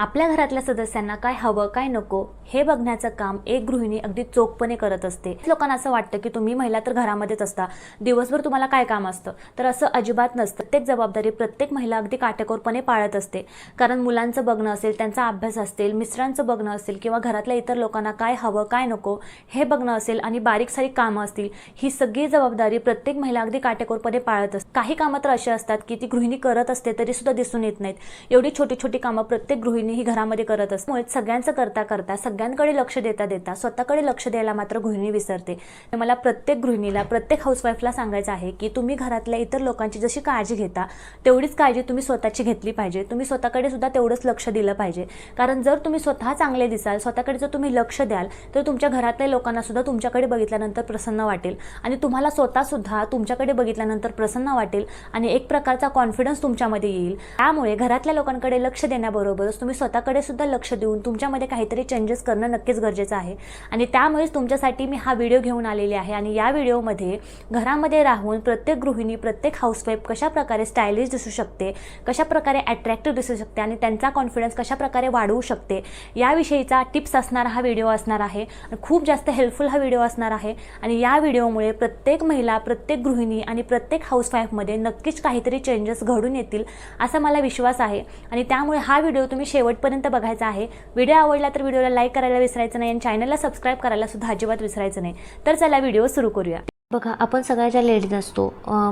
आपल्या घरातल्या सदस्यांना काय हवं काय नको हे बघण्याचं काम एक गृहिणी अगदी चोखपणे करत असते. लोकांना असं वाटतं की तुम्ही महिला तर घरामध्येच असता. दिवसभर तुम्हाला काय काम असतं? तर असं अजिबात नसतं. प्रत्येक जबाबदारी प्रत्येक महिला अगदी काटेकोरपणे पाळत असते. कारण मुलांचं बघणं असेल त्यांचा अभ्यास असेल मिस्टरांचं बघणं असेल किंवा घरातल्या इतर लोकांना काय हवं काय नको हे बघणं असेल आणि बारीक सारीक कामं असतील ही सगळी जबाबदारी प्रत्येक महिला अगदी काटेकोरपणे पाळत असते. काही कामं तर अशी असतात की ती गृहिणी करत असते तरी सुद्धा दिसून येत नाहीत. एवढी छोटी छोटी कामं प्रत्येक गृहिणी ही घरामध्ये करत असतो. सगळ्यांचं करता करता सगळ्यांकडे लक्ष देता देता स्वतःकडे लक्ष द्यायला मात्र गृहिणी विसरते. मला प्रत्येक गृहिणीला प्रत्येक हाऊसवाईफला सांगायचं आहे की तुम्ही घरातल्या इतर लोकांची जशी काळजी घेता तेवढीच काळजी तुम्ही स्वतःची घेतली पाहिजे. तुम्ही स्वतःकडे सुद्धा तेवढंच लक्ष दिलं पाहिजे. कारण जर तुम्ही स्वतः चांगले दिसाल स्वतःकडे जर तुम्ही लक्ष द्याल तर तुमच्या घरातल्या लोकांना सुद्धा तुमच्याकडे बघितल्यानंतर प्रसन्न वाटेल. आणि तुम्हाला स्वतः सुद्धा तुमच्याकडे बघितल्यानंतर प्रसन्न वाटेल आणि एक प्रकारचा कॉन्फिडन्स तुमच्यामध्ये येईल. त्यामुळे घरातल्या लोकांकडे लक्ष देण्याबरोबरच तुम्ही स्वतःकडे सुद्धा लक्ष देऊन तुमच्यामध्ये काहीतरी चेंजेस करणं नक्कीच गरजेचं आहे. आणि त्यामुळेच तुमच्यासाठी मी हा व्हिडिओ घेऊन आलेले आहे. आणि या व्हिडिओमध्ये घरामध्ये राहून प्रत्येक गृहिणी प्रत्येक हाऊसवाईफ कशाप्रकारे स्टायलिश दिसू शकते कशा प्रकारे अट्रॅक्टिव्ह दिसू शकते आणि त्यांचा कॉन्फिडन्स कशाप्रकारे वाढवू शकते याविषयीचा टिप्स असणारा हा व्हिडिओ असणार आहे. आणि खूप जास्त हेल्पफुल हा व्हिडिओ असणार आहे. आणि या व्हिडिओमुळे प्रत्येक महिला प्रत्येक गृहिणी आणि प्रत्येक हाऊसवाईफमध्ये नक्कीच काहीतरी चेंजेस घडून येतील असा मला विश्वास आहे. आणि त्यामुळे हा व्हिडिओ तुम्ही शेवटपर्यंत बघायचा आहे. व्हिडिओ आवडला तर व्हिडिओला लाईक करायला विसरायचं नाही आणि चॅनलला सबस्क्राईब करायला सुद्धा अजिबात विसरायचं नाही. तर चला व्हिडिओ सुरू करूया. बघा आपण सगळ्या ज्या लेडीज असतो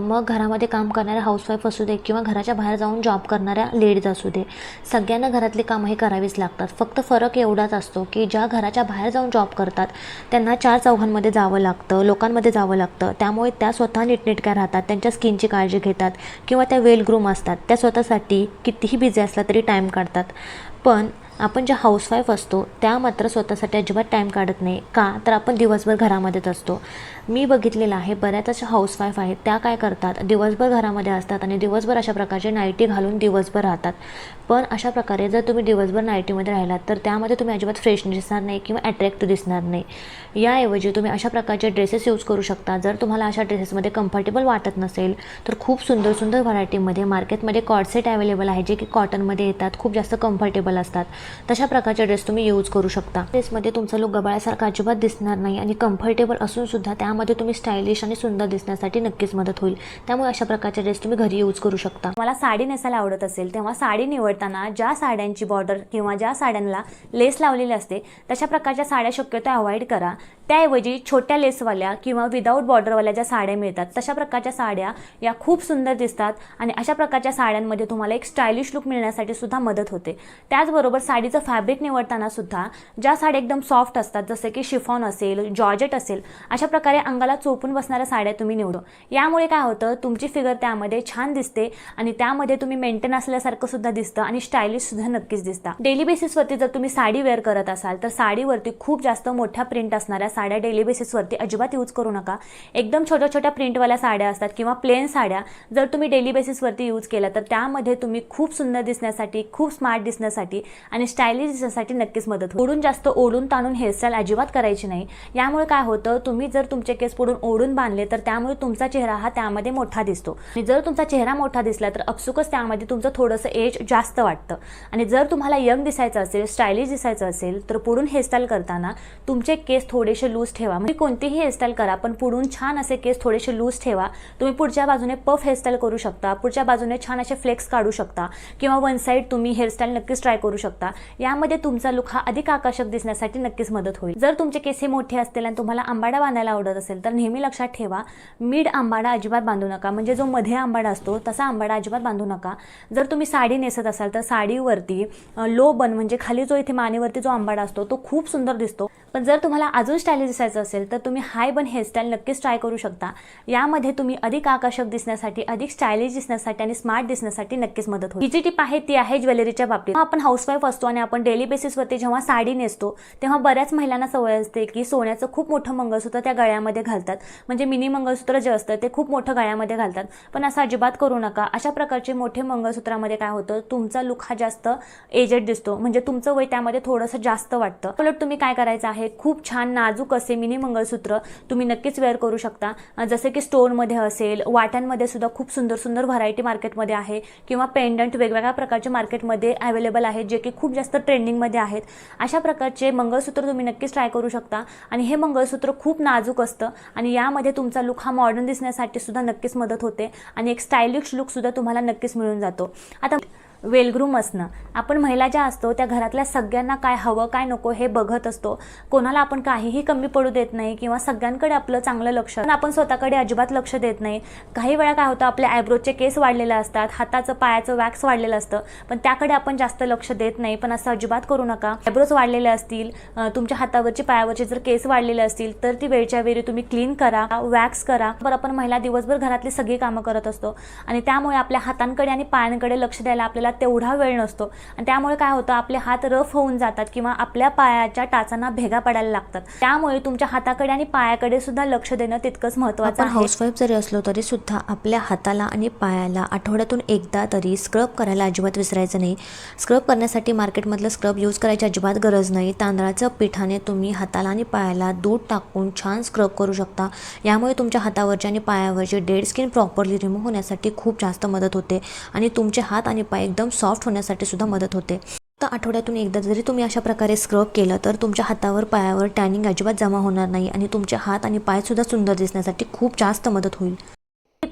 मग घरामध्ये काम करणाऱ्या हाऊसवाईफ असू दे किंवा घराच्या बाहेर जाऊन जॉब करणाऱ्या लेडीज असू दे सगळ्यांना घरातली कामं हे करावीच लागतात. फक्त फरक एवढाच असतो की ज्या घराच्या बाहेर जाऊन जॉब करतात त्यांना चार चौघांमध्ये जावं लागतं लोकांमध्ये जावं लागतं. त्यामुळे त्या स्वतः नीटनेटक्या राहतात त्यांच्या स्किनची काळजी घेतात किंवा त्या वेल ग्रूम असतात. त्या स्वतःसाठी कितीही बिझी असला तरी टाईम काढतात. पण आपण ज्या हाऊसवाईफ असतो त्या मात्र स्वतःसाठी अजिबात टाईम काढत नाही. का? तर आपण दिवसभर घरामध्येच असतो. मी बघितले बघितलेलं आहे. बऱ्याच अशा हाऊसवाईफ आहेत. त्या काय करतात? दिवसभर घरामध्ये असतात आणि दिवसभर अशा प्रकारचे नाईटी घालून दिवसभर राहतात. पण अशा प्रकारे जर तुम्ही दिवसभर नाईटीमध्ये राहिलात तर त्यामध्ये तुम्ही अजिबात फ्रेश दिसणार नाही किंवा अट्रॅक्ट दिसणार नाही. याऐवजी तुम्ही अशा प्रकारचे ड्रेसेस यूज करू शकता. जर तुम्हाला अशा ड्रेसेसमध्ये कम्फर्टेबल वाटत नसेल तर खूप सुंदर सुंदर व्हरायटीमध्ये मार्केटमध्ये कॉडसेट अवेलेबल आहे जे की कॉटनमध्ये येतात. खूप जास्त कम्फर्टेबल असतात. तशा प्रकारचे ड्रेस तुम्ही यूज करू शकता. ड्रेसमध्ये तुमचं लुक गबाळ्यासारखं अजिबात दिसणार नाही आणि कम्फर्टेबल असून सुद्धा त्यामध्ये तुम्ही स्टाईल स्टायलिश आणि सुंदर दिसण्यासाठी नक्कीच मदत होईल. त्यामुळे अशा प्रकारचे ड्रेस तुम्ही घरी यूज करू शकता. मला साडी नेसायला आवडत असेल तेव्हा साडी निवडताना ज्या साड्यांची बॉर्डर किंवा ज्या साड्यांना लेस लावलेली असते तशा प्रकारच्या साड्या शक्यतो अवॉइड करा. त्याऐवजी छोट्या लेसवाल्या किंवा विदाऊट बॉर्डरवाल्या ज्या साड्या मिळतात तशा प्रकारच्या साड्या या खूप सुंदर दिसतात आणि अशा प्रकारच्या साड्यांमध्ये तुम्हाला एक स्टायलिश लुक मिळण्यासाठी सुद्धा मदत होते. त्याचबरोबर साडीचं फॅब्रिक निवडताना सुद्धा ज्या साड्या एकदम सॉफ्ट असतात जसे की शिफॉन असेल जॉर्जेट असेल अशा प्रकारे अंगाला चोपून बसणाऱ्या साड्या तुम्ही निवडो. यामुळे काय होतं तुमची फिगर त्यामध्ये छान दिसते आणि त्यामध्ये तुम्ही मेंटेन असल्यासारखं सुद्धा दिसतं आणि स्टायलिश सुद्धा नक्कीच दिसतं. डेली बेसिसवरती जर तुम्ही साडी वेअर करत असाल तर साडीवरती खूप जास्त मोठ्या प्रिंट असणाऱ्या साड्या डेली बेसिसवरती अजिबात यूज करू नका. एकदम छोट्या छोट्या प्रिंटवाल्या साड्या असतात किंवा प्लेन साड्या जर तुम्ही डेली बेसिसवरती यूज केल्या तर त्यामध्ये तुम्ही खूप सुंदर दिसण्यासाठी खूप स्मार्ट दिसण्यासाठी आणि स्टायलिश दिसण्यासाठी नक्कीच मदत ओढून जास्त ओढून ताणून हेअरस्टाईल अजिबात करायची नाही. यामुळे काय होतं तुम्ही जर तुमचे केस पुढून ओढून बांधले तर त्यामुळे तुमचा चेहरा हा त्यामध्ये मोठा दिसतो. आणि जर तुमचा चेहरा मोठा दिसला तर अपसुकच त्यामध्ये तुमचं थोडंसं एज जास्त वाटतं. आणि जर तुम्हाला यंग दिसायचं असेल स्टायलिश दिसायचं असेल तर पुढून हेअरस्टाईल करताना तुमचे केस थोडेसे लूज ठेवा. म्हणजे कोणतीही हेअरस्टाईल करा पण पुढून छान असे केस थोडेसे लूज ठेवा. तुम्ही पुढच्या बाजूने पफ हेअरस्टाईल करू शकता पुढच्या बाजूने छान असे फ्लेक्स काढू शकता किंवा वन साईड तुम्ही हेअरस्टाईल नक्कीच ट्राय करू शकता. यामध्ये तुमचा लुक हा अधिक आकर्षक दिसण्यासाठी नक्कीच मदत होईल. जर तुमचे केस हे मोठे असतील आणि तुम्हाला आंबाडा बांधायला आवडत असेल तर नेहमी लक्षात ठेवा मिड आंबाडा अजिबात बांधू नका. म्हणजे जो मध्ये आंबाडा असतो तसा आंबाडा अजिबात बांधू नका. जर तुम्ही साडी नेसत असाल तर साडीवरती लो बन म्हणजे खाली जो इथे मानेवरती जो आंबाडा असतो तो खूप सुंदर दिसतो. पण जर तुम्हाला अजून स्टायलिश दिसायचं असेल तर तुम्ही हाय बन हेअरस्टाईल नक्कीच ट्राय करू शकता. यामध्ये तुम्ही अधिक आकर्षक दिसण्यासाठी अधिक स्टायलिश दिसण्यासाठी आणि स्मार्ट दिसण्यासाठी नक्कीच मदत होईल. जी टीप आहे ती आहे ज्वेलरीच्या बाबतीत. आपण हाऊसवाईफ असतो आणि आपण डेली बेसिसवरती जेव्हा साडी नेसतो तेव्हा बऱ्याच महिलांना सवय असते की सोन्याचं खूप मोठं मंगळसूत्र त्या गळ्यामध्ये घालतात. म्हणजे मिनी मंगळसूत्र जे असतं ते खूप मोठं गळ्यामध्ये घालतात. पण असं अजिबात करू नका. अशा प्रकारचे मोठे मंगळसूत्रामध्ये काय होतं तुमचा लुक हा जास्त एजेड दिसतो. म्हणजे तुमचं वय त्यामध्ये थोडंसं जास्त वाटतं. उलट तुम्ही काय करायचं आहे खूप छान नाजूक अचूक असे मिनी मंगळसूत्र तुम्ही नक्कीच वेअर करू शकता. जसे की स्टोनमध्ये असेल वाट्यांमध्ये सुद्धा खूप सुंदर सुंदर व्हरायटी मार्केटमध्ये आहे किंवा पेंडंट वेगवेगळ्या प्रकारचे मार्केटमध्ये अवेलेबल आहेत जे की खूप जास्त ट्रेंडिंगमध्ये आहेत. अशा प्रकारचे मंगळसूत्र तुम्ही नक्कीच ट्राय करू शकता आणि हे मंगळसूत्र खूप नाजूक असतं आणि यामध्ये तुमचा लुक हा मॉडर्न दिसण्यासाठी सुद्धा नक्कीच मदत होते आणि एक स्टायलिश लुकसुद्धा तुम्हाला नक्कीच मिळून जातो. आता वेलग्रूम असणं. आपण महिला ज्या असतो त्या घरातल्या सगळ्यांना काय हवं काय नको हे बघत असतो. कोणाला आपण काहीही कमी पडू देत नाही किंवा सगळ्यांकडे आपलं चांगलं लक्ष. पण आपण स्वतःकडे अजिबात लक्ष देत नाही. काही वेळा काय होतं आपल्या आयब्रोचे केस वाढलेले असतात हाताचं पायाचं वॅक्स वाढलेलं असतं. पण त्याकडे आपण जास्त लक्ष देत नाही. पण असं अजिबात करू नका. आयब्रोज वाढलेले असतील तुमच्या हातावरची पायावरचे जर केस वाढलेले असतील तर ती वेळच्या वेळी तुम्ही क्लीन करा वॅक्स करा. बरं आपण महिला दिवसभर घरातली सगळी कामं करत असतो. आणि त्यामुळे आपल्या हातांकडे आणि पायांकडे लक्ष द्यायला आपल्याला तेवढा वेळ नसतो. आणि त्यामुळे काय होतं आपले हात रफ होऊन जातात किंवा आपल्या पायाच्या टाचांना भेगा पडायला लागतात. त्यामुळे तुमच्या हाताकडे आणि पायाकडे सुद्धा लक्ष देणं तितकंच महत्त्वाचं आपण आहे. हाऊसवाईफ जरी असलो तरी सुद्धा आपल्या हाताला आणि पायाला आठवड्यातून एकदा तरी स्क्रब करायला अजिबात विसरायचं नाही. स्क्रब करण्यासाठी मार्केटमधलं स्क्रब यूज करायची अजिबात गरज नाही. तांदळाचं पिठाने तुम्ही हाताला आणि पायाला दूध टाकून छान स्क्रब करू शकता. यामुळे तुमच्या हातावरची आणि पायावरची डेड स्किन प्रॉपरली रिमूव्ह होण्यासाठी खूप जास्त मदत होते. आणि तुमचे हात आणि पाय एकदम सॉफ्ट होण्यासाठी सुद्धा मदत होते. तर आठवड्यातून एकदा जरी तुम्ही अशा प्रकारे स्क्रब केलं तर तुमच्या हातावर पायावर टॅनिंग अजिबात जमा होणार नाही आणि तुमचे हात आणि पायसुद्धा सुंदर दिसण्यासाठी खूप जास्त मदत होईल.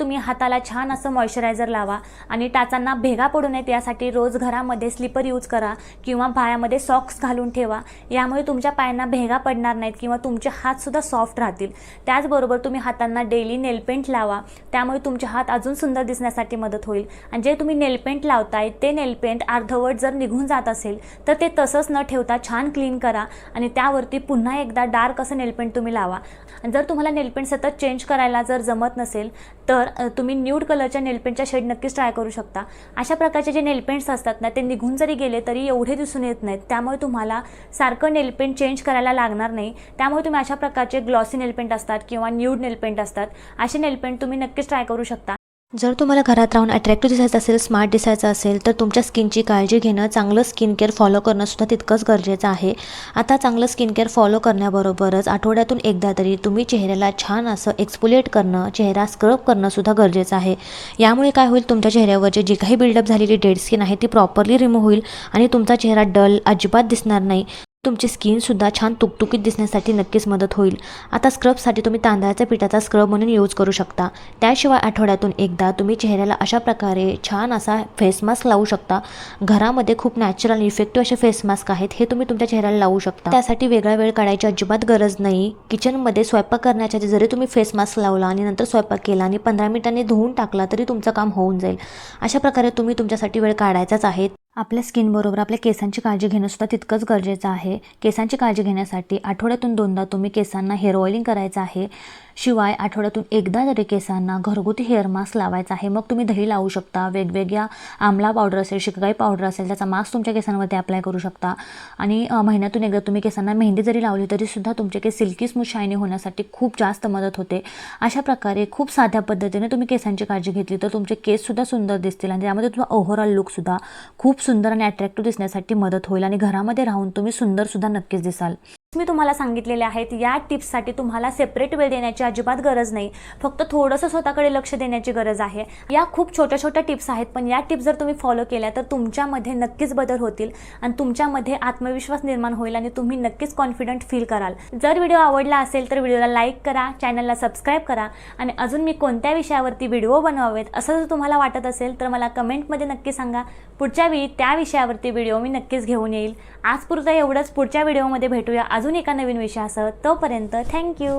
तुम्ही हाताला छान असं मॉइश्चरायझर लावा आणि टाचांना भेगा पडू नयेत यासाठी रोज घरामध्ये स्लीपर यूज करा किंवा पायामध्ये सॉक्स घालून ठेवा. यामुळे तुमच्या पायांना भेगा पडणार नाहीत किंवा तुमचे हातसुद्धा सॉफ्ट राहतील. त्याचबरोबर तुम्ही हातांना डेली नेलपेंट लावा. त्यामुळे तुमचे हात अजून सुंदर दिसण्यासाठी मदत होईल. आणि जे तुम्ही नेलपेंट लावताय ते नेलपेंट अर्धवट जर निघून जात असेल तर ते तसंच न ठेवता छान क्लीन करा आणि त्यावरती पुन्हा एकदा डार्क असं नेलपेंट तुम्ही लावा. आणि जर तुम्हाला नेलपेंट सतत चेंज करायला जर जमत नसेल तर अ, तुम्ही न्यूड कलरच्या नेलपेंटच्या शेड नक्कीच ट्राय करू शकता. अशा प्रकारचे जे नेलपेंट्स असतात ना ते निघून जरी गेले तरी एवढे दिसून येत नाहीत. त्यामुळे तुम्हाला सारखं नेलपेंट चेंज करायला लागणार नाही. त्यामुळे तुम्ही अशा प्रकारचे ग्लॉसी नेलपेंट असतात किंवा न्यूड नेलपेंट असतात असे नेलपेंट तुम्ही नक्कीच ट्राय करू शकता. जर तुम्हाला घरात राहून अट्रॅक्टिव्ह दिसायचं असेल स्मार्ट दिसायचं असेल तर तुमच्या स्किनची काळजी घेणं चांगलं स्किन केअर फॉलो करणंसुद्धा तितकंच गरजेचं आहे. आता चांगलं स्किन केअर फॉलो करण्याबरोबरच आठवड्यातून एकदा तरी तुम्ही चेहऱ्याला छान असं एक्सपोलिएट करणं चेहरा स्क्रब करणंसुद्धा गरजेचं आहे. यामुळे काय होईल तुमच्या चेहऱ्यावरची जी काही बिल्डअप झालेली डेड स्किन आहे ती प्रॉपरली रिमूव्ह होईल आणि तुमचा चेहरा डल अजिबात दिसणार नाही. तुमची स्किनसुद्धा छान तुकतुकीत दिसण्यासाठी नक्कीच मदत होईल. आता स्क्रबसाठी तुम्ही तांदळाच्या पिठाचा स्क्रब म्हणून यूज करू शकता. त्याशिवाय आठवड्यातून एकदा तुम्ही चेहऱ्याला अशा प्रकारे छान असा फेस मास्क लावू शकता. घरामध्ये खूप नॅचरल इफेक्टिव्ह असे फेस मास्क आहेत हे तुम्ही तुमच्या चेहऱ्याला लावू शकता. त्यासाठी वेगळा वेळ काढायची अजिबात गरज नाही. किचनमध्ये स्वयंपाक करण्याच्या आधी जरी तुम्ही फेस मास्क लावला आणि नंतर स्वयंपाक केला आणि पंधरा मिनिटांनी धुवून टाकला तरी तुमचं काम होऊन जाईल. अशा प्रकारे तुम्ही तुमच्यासाठी वेळ काढायचाच आहे. आपल्या स्किनबरोबर आपल्या केसांची काळजी घेणंसुद्धा तितकंच गरजेचं आहे. केसांची काळजी घेण्यासाठी आठवड्यातून दोनदा तुम्ही केसांना हेअर ऑइलिंग करायचं आहे. शिवाय आठवड्यातून एकदा तरी केसांना घरगुती हेअर मास्क लावायचा आहे. मग तुम्ही दही लावू शकता वेगवेगळ्या आमला पावडर असेल शिकाई पावडर असेल त्याचा मास्क तुमच्या केसांवरती अप्लाय करू शकता. आणि महिन्यातून एकदा तुम्ही केसांना मेहंदी जरी लावली तरीसुद्धा तुमचे केस सिल्की स्मूथ शायनी होण्यासाठी खूप जास्त मदत होते. अशा प्रकारे खूप साध्या पद्धतीने तुम्ही केसांची काळजी घेतली तर तुमचे केससुद्धा सुंदर दिसतील आणि त्यामध्ये तुमचा ओव्हरऑल लुकसुद्धा खूप सुंदर आणि अट्रॅक्टिव्ह दिसण्यासाठी मदत होईल आणि घरामध्ये राहून तुम्ही सुंदरसुद्धा नक्कीच दिसाल. मी तुम्हाला सांगितलेले आहेत या टिप्ससाठी तुम्हाला सेपरेट वेळ देण्याची अजिबात गरज नाही. फक्त थोडंसं स्वतःकडे लक्ष देण्याची गरज आहे. या खूप छोट्या छोट्या टिप्स आहेत पण या टिप्स जर तुम्ही फॉलो केल्या तर तुमच्यामध्ये नक्कीच बदल होतील आणि तुमच्यामध्ये आत्मविश्वास निर्माण होईल आणि तुम्ही नक्कीच कॉन्फिडंट फील कराल. जर व्हिडिओ आवडला असेल तर व्हिडिओला लाईक करा चॅनलला सबस्क्राईब करा आणि अजून मी कोणत्या विषयावरती व्हिडिओ बनवावेत असं जर तुम्हाला वाटत असेल तर मला कमेंटमध्ये नक्की सांगा. पुढच्या वेळी त्या विषयावरती व्हिडिओ मी नक्कीच घेऊन येईल. आजपुरतं एवढंच. पुढच्या व्हिडिओमध्ये भेटूया. अजून एका नवीन विषयासह तोपर्यंत थँक्यू